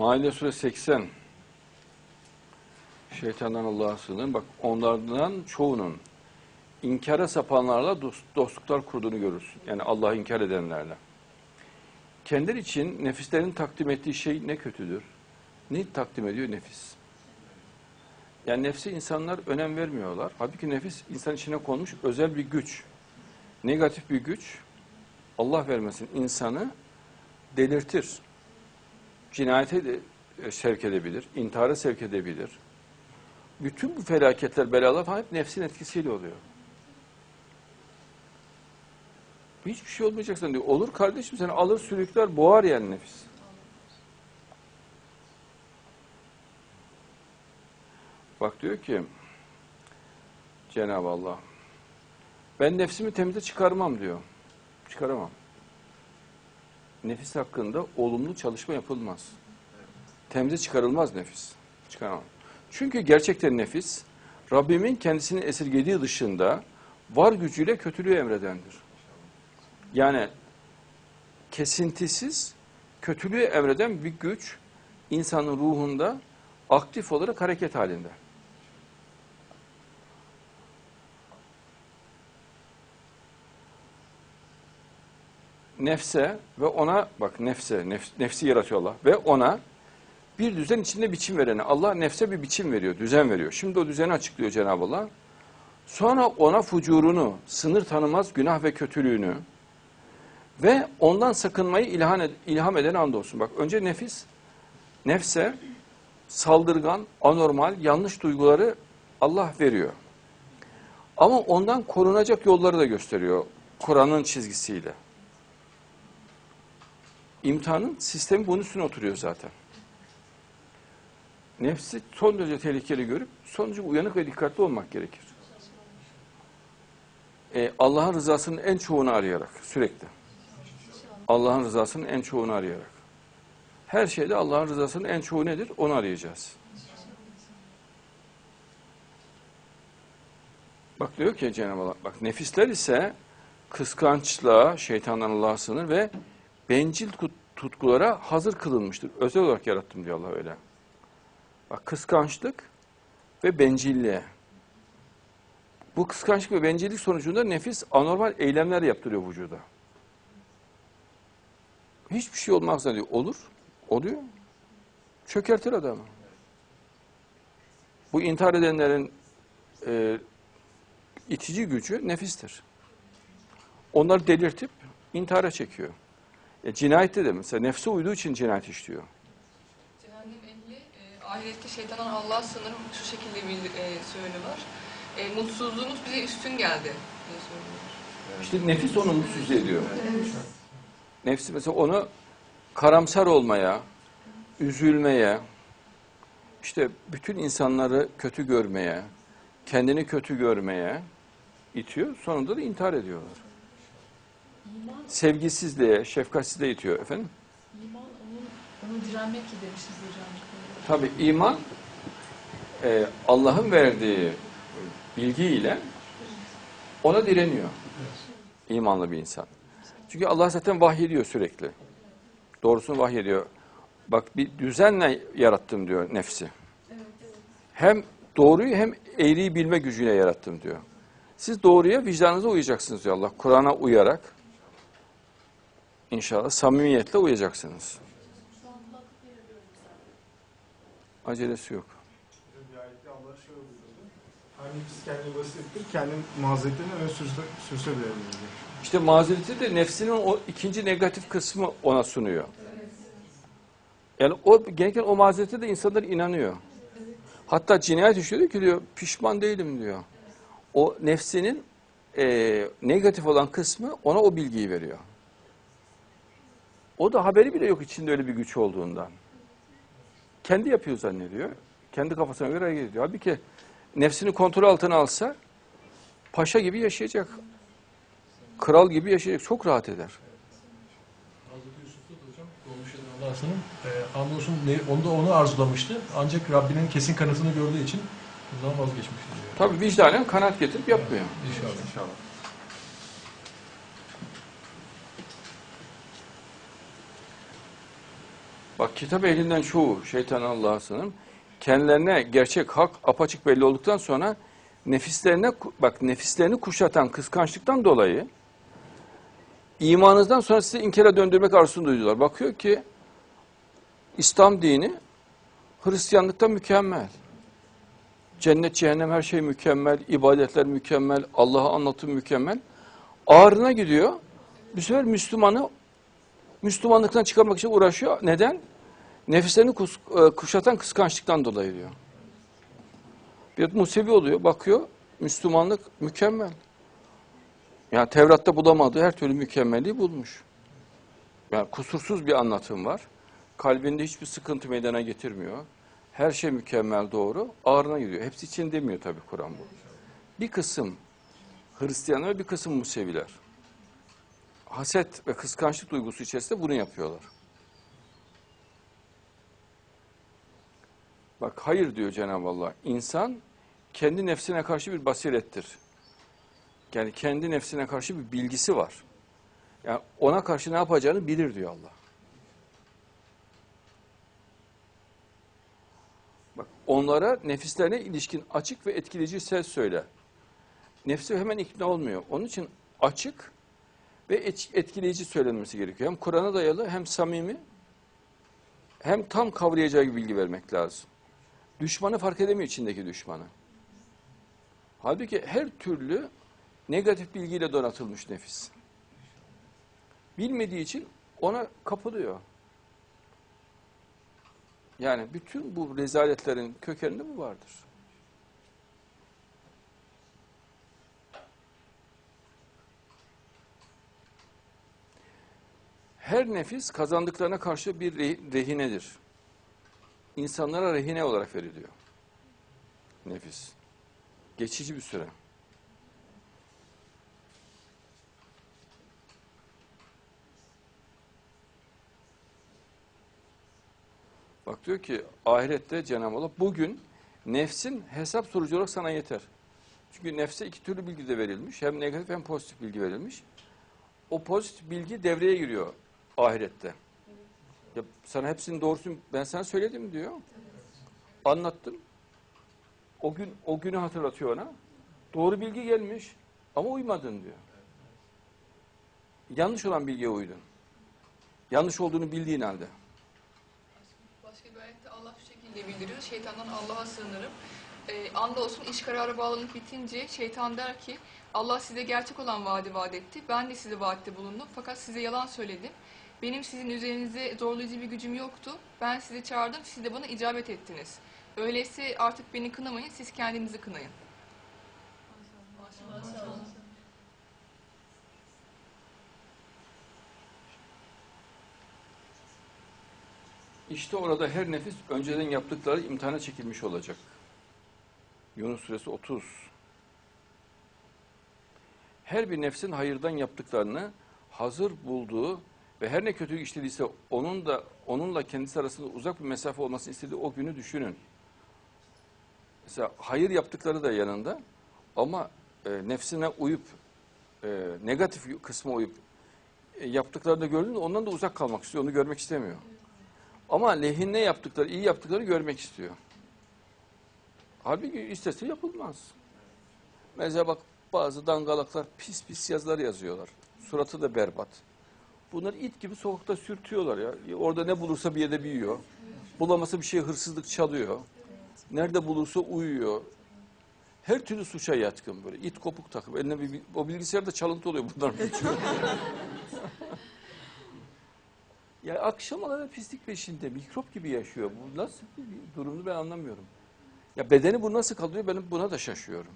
Maide suresi 80. Şeytandan Allah'a sığınırım. Bak onlardan çoğunun inkara sapanlarla dost, dostluklar kurduğunu görürsün. Yani Allah'ı inkar edenlerle. Kendileri için nefislerin takdim ettiği şey ne kötüdür? Ne takdim ediyor nefis? Yani nefsi insanlar önem vermiyorlar. Halbuki nefis insan içine konmuş özel bir güç. Negatif bir güç. Allah vermesin insanı delirtir. Cinayete de e, sevk edebilir, intihara sevk edebilir. Bütün bu felaketler, belalar falan hep nefsin etkisiyle oluyor. Hiçbir şey olmayacaksan diyor. Olur kardeşim seni alır sürükler, boğar yani nefis. Bak diyor ki Cenab-ı Allah ben nefsimi temize çıkarmam diyor. Çıkaramam. Nefis hakkında olumlu çalışma yapılmaz. Temize çıkarılmaz nefis. Çıkaramam. Çünkü gerçekten nefis Rabbimin kendisini esirgediği dışında var gücüyle kötülüğü emredendir. Yani kesintisiz kötülüğü emreden bir güç insanın ruhunda aktif olarak hareket halinde. Nefse ve ona bak nefse, nefs, nefsi yaratıyor Allah ve ona bir düzen içinde biçim verene Allah nefse bir biçim veriyor, düzen veriyor. Şimdi o düzeni açıklıyor Cenab-ı Allah. Sonra ona fucurunu, sınır tanımaz günah ve kötülüğünü ve ondan sakınmayı ilham, ed ilham eden andolsun. Bak önce nefis, nefse saldırgan, anormal, yanlış duyguları Allah veriyor. Ama ondan korunacak yolları da gösteriyor Kur'an'ın çizgisiyle. İmtihanın sistemi bunun üstüne oturuyor zaten. Nefsi son derece tehlikeli görüp sonucu uyanık ve dikkatli olmak gerekir. Ee, Allah'ın rızasının en çoğunu arayarak sürekli. Allah'ın rızasının en çoğunu arayarak. Her şeyde Allah'ın rızasının en çoğu nedir? Onu arayacağız. Bak diyor ki Cenab-ı Allah, bak nefisler ise kıskançlığa, şeytandan Allah'a sığınır ve bencil tutkulara hazır kılınmıştır. Özel olarak yarattım diyor Allah öyle. Bak kıskançlık ve bencilliğe. Bu kıskançlık ve bencillik sonucunda nefis anormal eylemler yaptırıyor vücuda. Hiçbir şey olmaz diyor. Olur. Oluyor. Çökertir adamı. Bu intihar edenlerin e, itici gücü nefistir. Onları delirtip intihara çekiyor. E, cinayette de mesela nefse uyduğu için cinayet işliyor. Cehennem ehli e, ahirette şeytandan Allah'a sınırım şu şekilde bir e, söylüyorlar. E, mutsuzluğunuz bize üstün geldi diye söylüyorlar. İşte nefis onu mutsuz ediyor. Nefsi mesela onu karamsar olmaya, üzülmeye, işte bütün insanları kötü görmeye, kendini kötü görmeye itiyor. Sonunda da intihar ediyorlar. Sevgisizliğe, şefkatsizliğe itiyor efendim. iman onun, onu direnmek ki demişiz hocam. Tabi iman e, Allah'ın verdiği bilgiyle ona direniyor. İmanlı bir insan. Çünkü Allah zaten vahyediyor sürekli. Doğrusunu vahyediyor. Bak bir düzenle yarattım diyor nefsi. Hem doğruyu hem eğriyi bilme gücüyle yarattım diyor. Siz doğruya vicdanınıza uyacaksınız diyor Allah. Kur'an'a uyarak inşallah samimiyetle uyacaksınız. Acelesi yok. Her nefis kendi basittir, kendi mazeretlerini öne sürse, sürse. İşte mazereti de nefsinin o ikinci negatif kısmı ona sunuyor. Yani o genellikle o mazerete de insanlar inanıyor. Hatta cinayet işliyor ki diyor pişman değilim diyor. O nefsinin e, negatif olan kısmı ona o bilgiyi veriyor. O da haberi bile yok içinde öyle bir güç olduğundan. Kendi yapıyor zannediyor. Kendi kafasına göre hareket ediyor. Halbuki nefsini kontrol altına alsa paşa gibi yaşayacak. Kral gibi yaşayacak. Çok rahat eder. Allah'ın e, andolsun ne, onu arzulamıştı. Ancak Rabbinin kesin kanıtını gördüğü için bundan vazgeçmişti. Tabii vicdanen kanaat getirip yapmıyor. İnşallah. İnşallah. Bak kitap ehlinden çoğu şeytan Allah'a sığınırım. Kendilerine gerçek hak apaçık belli olduktan sonra nefislerine bak nefislerini kuşatan kıskançlıktan dolayı imanınızdan sonra sizi inkara döndürmek arzusunu duydular. Bakıyor ki İslam dini Hristiyanlıktan mükemmel. Cennet, cehennem her şey mükemmel, ibadetler mükemmel, Allah'a anlatım mükemmel. Ağrına gidiyor. Bu sefer Müslümanı Müslümanlıktan çıkarmak için uğraşıyor. Neden? Nefislerini kus- e, kuşatan kıskançlıktan dolayı diyor. Bir Musevi oluyor, bakıyor, Müslümanlık mükemmel. Yani Tevrat'ta bulamadığı her türlü mükemmelliği bulmuş. Yani kusursuz bir anlatım var. Kalbinde hiçbir sıkıntı meydana getirmiyor. Her şey mükemmel doğru. Ağrına gidiyor. Hepsi için demiyor tabii Kur'an bu. Bir kısım Hristiyanlar ve bir kısım Museviler. Haset ve kıskançlık duygusu içerisinde bunu yapıyorlar. Bak hayır diyor Cenab-ı Allah. İnsan kendi nefsine karşı bir basirettir. Yani kendi nefsine karşı bir bilgisi var. Yani ona karşı ne yapacağını bilir diyor Allah. Bak onlara nefislerine ilişkin açık ve etkileyici söz söyle. Nefsi hemen ikna olmuyor. Onun için açık ve et- etkileyici söylenmesi gerekiyor. Hem Kur'an'a dayalı hem samimi hem tam kavrayacağı gibi bilgi vermek lazım. Düşmanı fark edemiyor içindeki düşmanı. Halbuki her türlü negatif bilgiyle donatılmış nefis. Bilmediği için ona kapılıyor. Yani bütün bu rezaletlerin kökeninde bu vardır. Her nefis kazandıklarına karşı bir re- rehinedir. İnsanlara rehine olarak veriliyor. Nefis. Geçici bir süre. Bak diyor ki ahirette Cenab-ı Allah bugün nefsin hesap sorucu olarak sana yeter. Çünkü nefse iki türlü bilgi de verilmiş. Hem negatif hem pozitif bilgi verilmiş. O pozitif bilgi devreye giriyor ahirette. Ya sana hepsinin doğrusunu ben sana söyledim diyor. Anlattım. O gün o günü hatırlatıyor ona. Doğru bilgi gelmiş ama uymadın diyor. Yanlış olan bilgiye uydun. Yanlış olduğunu bildiğin halde. Başka bir ayette Allah şu şekilde bildiriyor. Şeytandan Allah'a sığınırım. Ee, andolsun iş kararı bağlanıp bitince şeytan der ki Allah size gerçek olan vaadi vaat etti. Ben de size vaatte bulundum. Fakat size yalan söyledim. Benim sizin üzerinize zorlayıcı bir gücüm yoktu. Ben sizi çağırdım. Siz de bana icabet ettiniz. Öyleyse artık beni kınamayın. Siz kendinizi kınayın. İşte orada her nefis önceden yaptıkları imtihana çekilmiş olacak. Yunus suresi 30. Her bir nefsin hayırdan yaptıklarını hazır bulduğu ve her ne kötülük işlediyse onun da onunla kendisi arasında uzak bir mesafe olmasını istediği o günü düşünün. Mesela hayır yaptıkları da yanında ama e, nefsine uyup e, negatif kısma uyup e, yaptıklarını gördüğünde ondan da uzak kalmak istiyor. Onu görmek istemiyor. Ama lehine yaptıkları, iyi yaptıkları görmek istiyor. Halbuki istese yapılmaz. Mesela bak bazı dangalaklar pis pis yazılar yazıyorlar. Suratı da berbat. Bunları it gibi sokakta sürtüyorlar ya. Orada ne bulursa bir yerde büyüyor. Bulamasa bir şey hırsızlık çalıyor. Nerede bulursa uyuyor. Her türlü suça yatkın böyle. İt kopuk takıp eline bir, o bilgisayarda çalıntı oluyor bütün. Ya akşamaları pislik peşinde mikrop gibi yaşıyor. Bu nasıl bir durumunu ben anlamıyorum. Ya bedeni bu nasıl kalıyor ben buna da şaşıyorum.